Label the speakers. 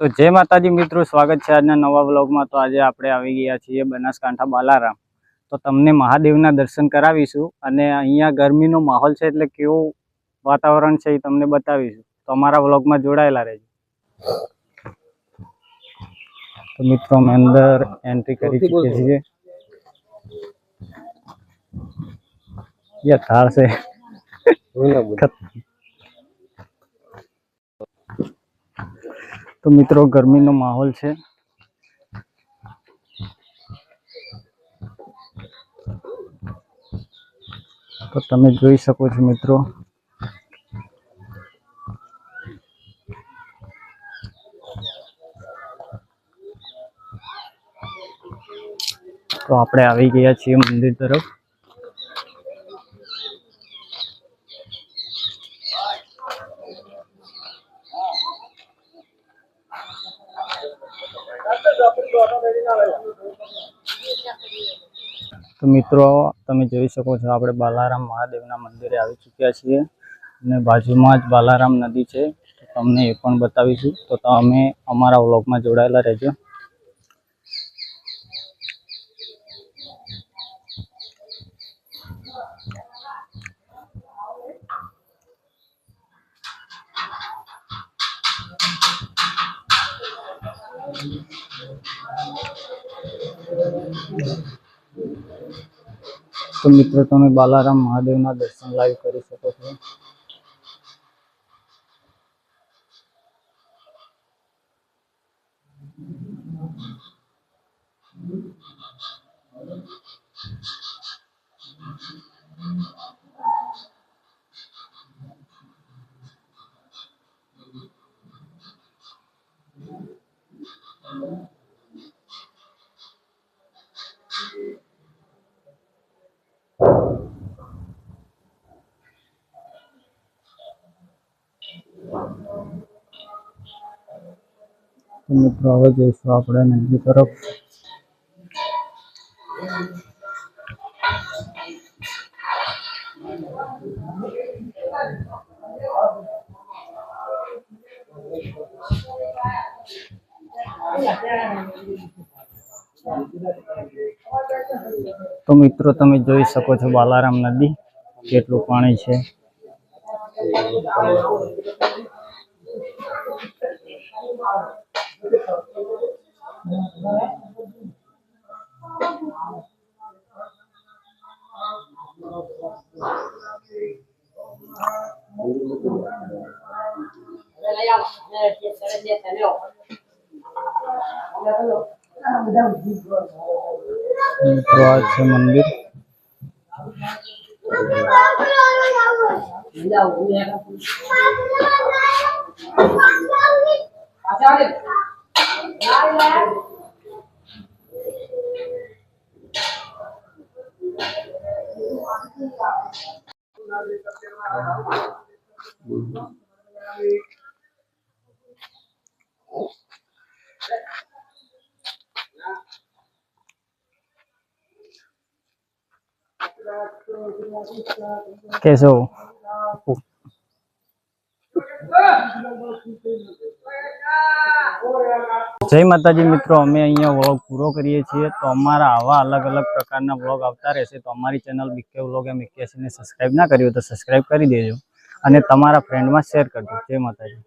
Speaker 1: તો જય માતાજી મિત્રો સ્વાગત છે આજના નવા વ્લોગમાં. તો આજે આપણે આવી ગયા છીએ બનાસકાંઠા બાલારામ. તો તમને મહાદેવના દર્શન કરાવીશું અને અહીંયા ગરમીનો માહોલ છે એટલે કેવું વાતાવરણ છે એ તમને બતાવીશું. તો અમારા વ્લોગમાં જોડાયેલા રહેજો. તો મિત્રો અમે અંદર એન્ટ્રી કરી ચૂકીએ છીએ. યા થાળ છે. તો મિત્રો, ગરમીનો માહોલ છે. તો તમે જોઈ શકો છો મિત્રો. તો આપણે આવી ગયા છીએ મંદિર તરફ. તો મિત્રો, તમે જોઈ શકો છો, આપણે બાલારામ મહાદેવના મંદિરે આવી ચૂક્યા છીએ અને બાજુમાં જ બાલારામ નદી છે. તમને એ પણ બતાવીશું. તો તમે અમારા વ્લોગમાં જોડાયેલા રહેજો. તો મિત્રો તમે બાલારામ મહાદેવના દર્શન લાઈવ કરી શકો છો. તો મિત્રો હવે જઈશું આપણે નદી તરફ. તો મિત્રો, તમે જોઈ શકો છો બાલારામ નદી, કેટલું પાણી છે. મિત્રો આ છે મંદિર. કેશવ. જય માતાજી મિત્રો, અમે અહીંયા વ્લોગ પૂરો કરીએ છીએ. તો અમારા આવા અલગ અલગ પ્રકારના વ્લોગ આવતા રહેશે. તો અમારી ચેનલ બીકે વ્લોગ એમ એક્યાસીને સબસ્ક્રાઈબ ના કર્યું તો સબસ્ક્રાઈબ કરી દેજો અને તમારા ફ્રેન્ડમાં શેર કરજો. જય માતાજી.